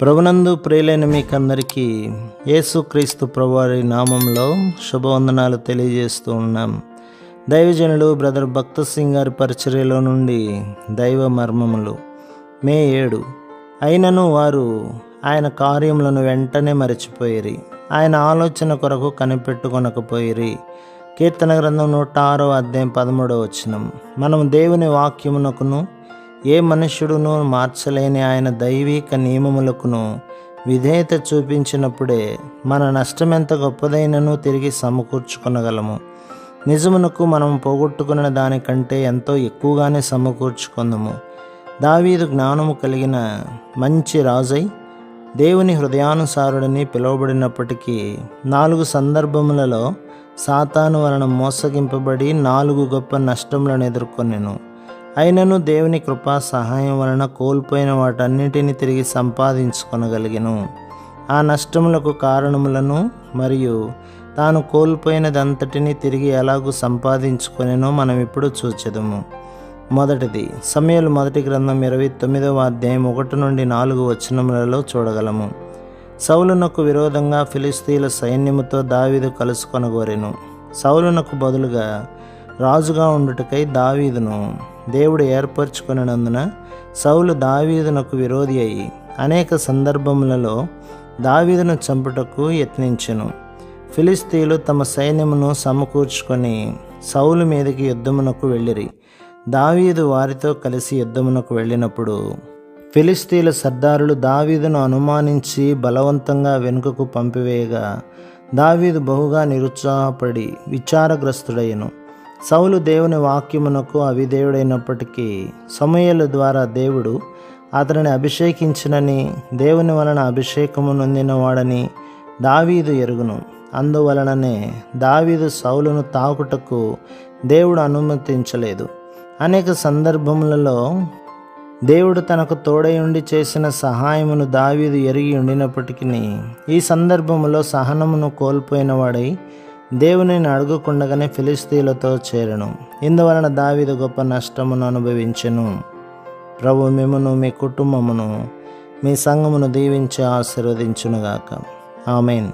ప్రభునందు ప్రియులైన మీకందరికీ యేసుక్రీస్తు ప్రభువారి నామంలో శుభవందనాలు తెలియజేస్తూ ఉన్నాం. దైవజనులు బ్రదర్ భక్త సింగ్ గారి పరిచర్యలో నుండి దైవ మర్మములు. మే ఏడు. అయినను వారు ఆయన కార్యములను వెంటనే మరచిపోయిరి. ఆయన ఆలోచన కొరకు కనిపెట్టుకొనకపోయిరి. కీర్తన గ్రంథం నూట ఆరో అధ్యాయం పదమూడవ వచ్చినం మనం దేవుని వాక్యమునకును ఏ మనుష్యుడును మార్చలేని ఆయన దైవిక నియమములకును విధేయత చూపించినప్పుడే మన నష్టం ఎంత గొప్పదైనను తిరిగి సమకూర్చుకొనగలము. నిజమునకు మనం పోగొట్టుకున్న దానికంటే ఎంతో ఎక్కువగానే సమకూర్చుకుందము. దావీదు జ్ఞానము కలిగిన మంచి రాజై దేవుని హృదయానుసారుడని పిలువబడినప్పటికీ నాలుగు సందర్భములలో సాతాను వలన మోసగింపబడి నాలుగు గొప్ప నష్టములను ఎదుర్కొనెను. అయినను దేవుని కృపా సహాయం వలన కోల్పోయిన వాటన్నిటిని తిరిగి సంపాదించుకొనగలిగను. ఆ నష్టములకు కారణములను మరియు తాను కోల్పోయినదంతటిని తిరిగి ఎలాగూ సంపాదించుకొనెనో మనం ఇప్పుడు చూచెదము. మొదటిది సమయలు మొదటి గ్రంథం ఇరవై తొమ్మిదవ అధ్యాయం ఒకటి నుండి నాలుగు వచనములలో చూడగలము. సౌలునకు విరోధంగా ఫిలిస్తీన్ల సైన్యముతో దావీదు కలుసుకొనగోరెను. సౌలునకు బదులుగా రాజుగా ఉండుటకై దావీదును దేవుడు ఏర్పరచుకున్నందున సౌలు దావీదునకు విరోధి అయి అనేక సందర్భములలో దావీదును చంపుటకు యత్నించెను. ఫిలిస్తీన్లు తమ సైన్యమును సమకూర్చుకొని సౌలు మీదకి యుద్ధమునకు వెళ్ళిరి. దావీదు వారితో కలిసి యుద్ధమునకు వెళ్ళినప్పుడు ఫిలిస్తీన్ల సర్దారులు దావీదును అనుమానించి బలవంతంగా వెనుకకు పంపివేయగా దావీదు బహుగా నిరుత్సాహపడి విచారగ్రస్తుడయ్యను. సౌలు దేవుని వాక్యమునకు అవిధేయుడైనప్పటికీ సమయల ద్వారా దేవుడు అతనిని అభిషేకించినని దేవుని వలన అభిషేకము నొందినవాడని దావీదు ఎరుగును. అందువలననే దావీదు సౌలును తాకుటకు దేవుడు అనుమతించలేదు. అనేక సందర్భములలో దేవుడు తనకు తోడై ఉండి చేసిన సహాయమును దావీదు ఎరిగి ఉండినప్పటికీ ఈ సందర్భములో సహనమును కోల్పోయినవాడై దేవునిని అడుగుకుండగానే ఫిలిస్తీన్లతో చేరను. ఇందువలన దావీదు గొప్ప నష్టమును అనుభవించెను. ప్రభు మిమ్మను మీ కుటుంబమును మీ సంఘమును దీవించి ఆశీర్వదించునుగాక. ఆమెన్.